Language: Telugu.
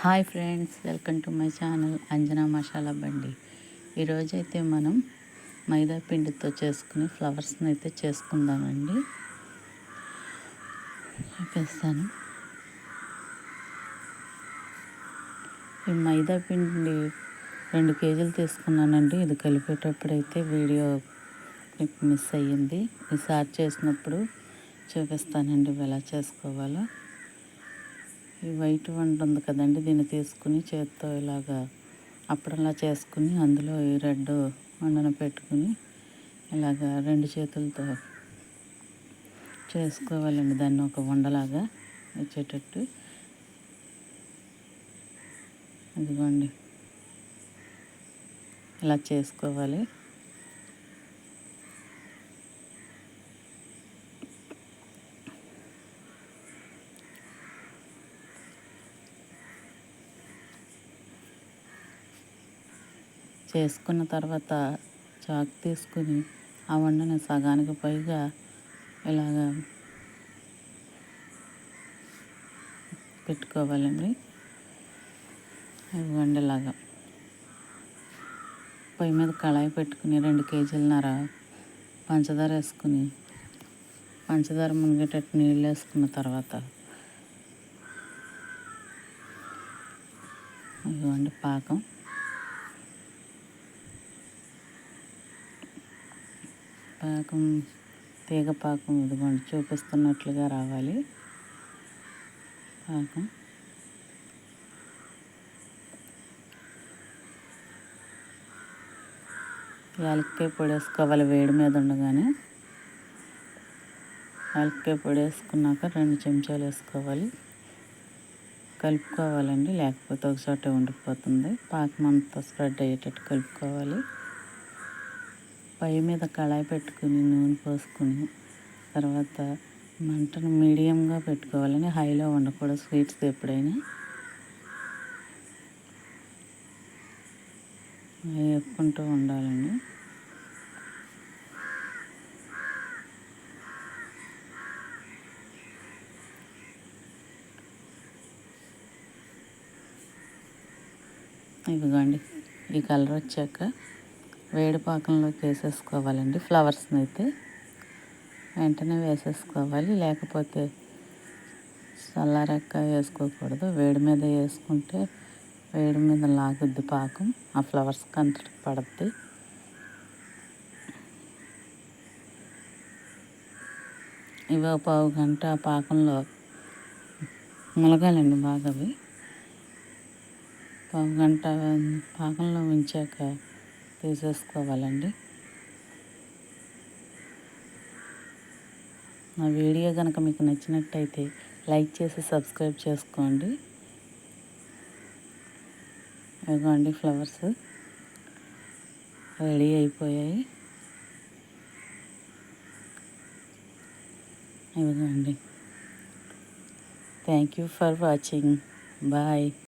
Hi friends welcome to my channel Anjana masala Bandi. ఈరోజైతే మనం మైదా పిండితో చేసుకుని ఫ్లవర్స్ని అయితే చేసుకుందామండి. చూపిస్తాను ఈ మైదా పిండి రెండు కేజీలు తీసుకున్నానండి. ఇది కలిపేటప్పుడైతే వీడియో మిస్ అయ్యింది. ఈసారి చేసినప్పుడు చూపిస్తానండి ఎలా చేసుకోవాలో. ఈ వైట్ వంట ఉంది కదండి దీన్ని తీసుకుని చేత్తో ఇలాగా అప్పుడలా చేసుకుని అందులో ఈ రెడ్ వండను పెట్టుకుని ఇలాగా రెండు చేతులతో చేసుకోవాలండి దాన్ని ఒక వండలాగా వచ్చేటట్టు ఇదిగోండి ఇలా చేసుకోవాలి. చేసుకున్న తర్వాత చాకు తీసుకుని ఆ వండని సగానికి పైగా ఇలాగా పెట్టుకోవాలండి. ఇవ్వండి ఇలాగా పొయ్యి మీద కళాయి పెట్టుకుని రెండు కేజీలన్నర పంచదార వేసుకుని పంచదార మునిగేటట్టు నీళ్ళు వేసుకున్న తర్వాత ఇవ్వండి పాకం. పాకం తీగ పాకం ఇదిగోండి చూపిస్తున్నట్లుగా రావాలి. పాకం. యాలక్కాయ పొడి వేసుకోవాలి వేడి మీద ఉండగానే. యాలక్కాయ పొడి వేసుకున్నాక రెండు చెంచాలు వేసుకోవాలి. కలుపుకోవాలండి లేకపోతే ఒకసారి ఉండిపోతుంది. పాకం అంతా స్ప్రెడ్ అయ్యేటట్టు కలుపుకోవాలి. పై మీద కళాయి పెట్టుకుని నూనె పోసుకుని తర్వాత మంటను మీడియంగా పెట్టుకోవాలని హైలో ఉండకూడదు స్వీట్స్ ఎప్పుడైనా. వేపుకుంటూ ఉండాలండి. ఇదిగోండి ఈ కలర్ వచ్చాక వేడి పాకంలోకి వేసేసుకోవాలండి. ఫ్లవర్స్ని అయితే వెంటనే వేసేసుకోవాలి. లేకపోతే చల్లారెక్క వేసుకోకూడదు. వేడి మీద వేసుకుంటే వేడి మీద లాగుద్ది పాకం. ఆ ఫ్లవర్స్ కంతటి పడుద్ది. ఇవి పావు గంట పాకంలో ములగాలండి బాగా అవి. పావు గంట పాకంలో ఉంచాక తీసేసుకోవాలండి. నా వీడియో కనుక మీకు నచ్చినట్టయితే లైక్ చేసి సబ్స్క్రైబ్ చేసుకోండి. ఇదిగోండి ఫ్లవర్స్ రెడీ అయిపోయాయి. ఇవ్వండి thank you for watching. Bye.